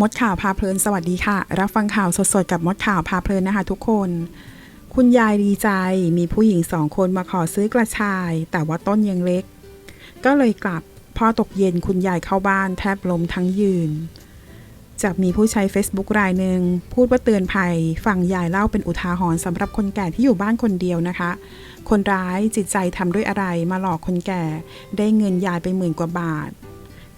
มดข่าวพาเพลินสวัสดีค่ะ รับฟังข่าวสดๆกับมดข่าวพาเพลินนะคะทุกคน คุณยายดีใจมีผู้หญิงสองคนมาขอซื้อกระชาย แต่ว่าต้นยังเล็ก ก็เลยกลับพอตกเย็นคุณยายเข้าบ้านแทบล้มทั้งยืน จากมีผู้ใช้ Facebook รายหนึ่งพูดว่าเตือนภัยฝั่งยายเล่าเป็นอุทาหรณ์สำหรับคนแก่ที่อยู่บ้านคนเดียวนะคะ คนร้ายจิตใจทำด้วยอะไรมาหลอกคนแก่ ได้เงินยายไปหมื่นกว่าบาท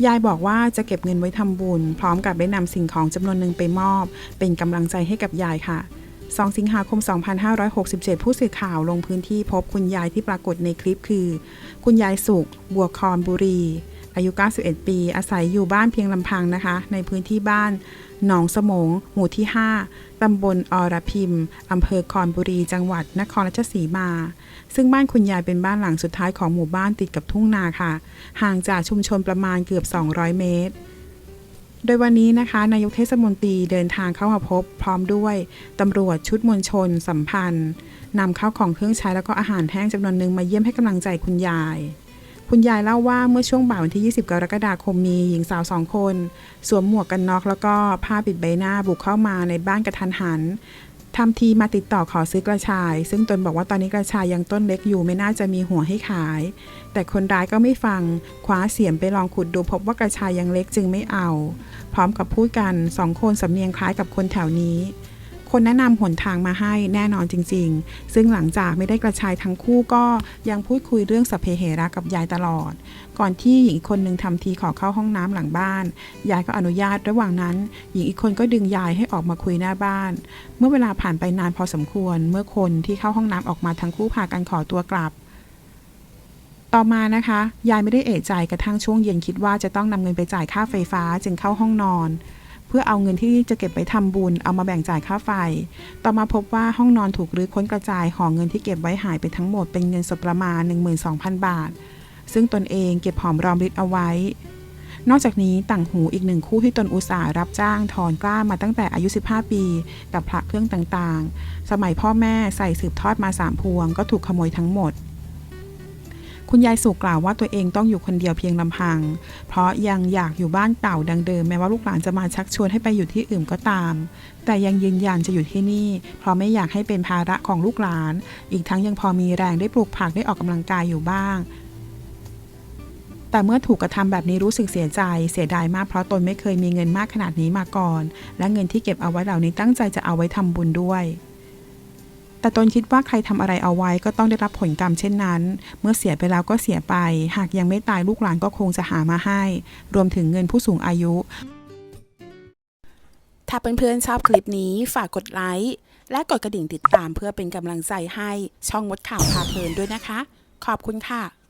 ยายบอกว่าจะเก็บเงินไว้ทำบุญ พร้อมกับได้นำสิ่งของจำนวนหนึ่งไปมอบ เป็นกำลังใจให้กับยายค่ะ 2 สิงหาคม 2567 ผู้สื่อข่าวลงพื้นที่พบคุณยายที่ปรากฏในคลิปคือ คุณยายสุข บัวคอนบุรี อายุ 91 ปี อาศัยอยู่บ้านเพียงลำพังนะคะ ในพื้นที่บ้านหนองสมง หมู่ที่ 5 ตำบลอรพิมพ์อำเภอคอนบุรี จังหวัดนครราชสีมา ซึ่งบ้านคุณยายเป็นบ้านหลังสุดท้ายของหมู่บ้านติดกับทุ่งนาค่ะ ห่างจากชุมชนประมาณเกือบ 200 เมตร โดยวันนี้นะคะนายกเทศมนตรีเดินทางเข้ามาพบ พร้อมด้วยตำรวจชุดมวลชน สัมพันธ์นำข้าวของเครื่องใช้แล้วก็อาหารแห้งจำนวนหนึ่งมาเยี่ยมให้กำลังใจคุณยาย คุณยายเล่าว่าเมื่อช่วงบ่ายวันที่ 20 กรกฎาคมมีหญิงสาวสองคน สวมหมวกกันน็อกแล้วก็ผ้าปิดใบหน้าบุกเข้ามาในบ้านกระทันหันทำทีมาติดต่อขอซื้อกระชาย ซึ่งตนบอกว่าตอนนี้กระชายยังต้นเล็กอยู่ไม่น่าจะมีหัวให้ขาย แต่คนร้ายก็ไม่ฟังคว้าเสียมไปลองขุดดูพบว่ากระชายยังเล็กจึงไม่เอา พร้อมกับพูดกันสองคนสำเนียงคล้ายกับคนแถวนี้ คนแนะนำหนทางมาให้แน่นอนจริง ๆ ซึ่งหลังจากไม่ได้กระชายทั้งคู่ก็ยังพูดคุยเรื่องสเพเหระกับยายตลอด ก่อนที่หญิงคนหนึ่งทำทีขอเข้าห้องน้ำหลังบ้าน ยายก็อนุญาตระหว่างนั้น หญิงอีกคนก็ดึงยายให้ออกมาคุยหน้าบ้าน เมื่อเวลาผ่านไปนานพอสมควร เมื่อคนที่เข้าห้องน้ำออกมาทั้งคู่พากันขอตัวกลับต่อมานะคะ ยายไม่ได้เอะใจกระทั่งช่วงเย็นคิดว่าจะต้องนำเงินไปจ่ายค่าไฟฟ้าจึงเข้าห้องนอน พื่อเอาเงินที่จะเก็บไปทำบุญเอามาแบ่งจ่ายค่าไฟ ต่อมาพบว่าห้องนอนถูกรื้อค้นกระจายของเงินที่เก็บไว้หายไปทั้งหมดเป็นเงินสดประมาณ 12,000 บาท ซึ่งตนเองเก็บหอมรอมริบเอาไว้ นอกจากนี้ต่างหูอีกหนึ่งคู่ที่ตนอุตส่าห์รับจ้างถอนกล้ามาตั้งแต่อายุ 15 ปี กับพระเครื่องต่างๆ สมัยพ่อแม่ใส่สืบทอดมาสามพวงก็ถูกขโมยทั้งหมด คุณยายสุกล่าวว่าตัวเองต้องอยู่คนเดียวเพียงลำพัง เพราะยังอยากอยู่บ้านเก่าดังเดิมแม้ว่าลูกหลานจะมาชักชวนให้ไปอยู่ที่อื่นก็ตาม แต่ยังยืนยันจะอยู่ที่นี่ เพราะไม่อยากให้เป็นภาระของลูกหลาน อีกทั้งยังพอมีแรงได้ปลูกผักได้ออกกำลังกายอยู่บ้างแต่เมื่อถูกกระทำแบบนี้รู้สึกเสียใจ เสียดายมากเพราะตนไม่เคยมีเงินมากขนาดนี้มาก่อน และเงินที่เก็บเอาไว้เหล่านี้ตั้งใจจะเอาไว้ทำบุญด้วย แต่ตนคิดว่าใครทำอะไรเอาไว้ก็ต้องได้รับผลกรรมเช่นนั้น เมื่อเสียไปแล้วก็เสียไป หากยังไม่ตายลูกหลานก็คงจะหามาให้ รวมถึงเงินผู้สูงอายุ ถ้าเพื่อนๆชอบคลิปนี้ฝากกดไลค์และกดกระดิ่งติดตามเพื่อเป็นกำลังใจให้ช่องมดข่าวพาเพลินด้วยนะคะ ขอบคุณค่ะ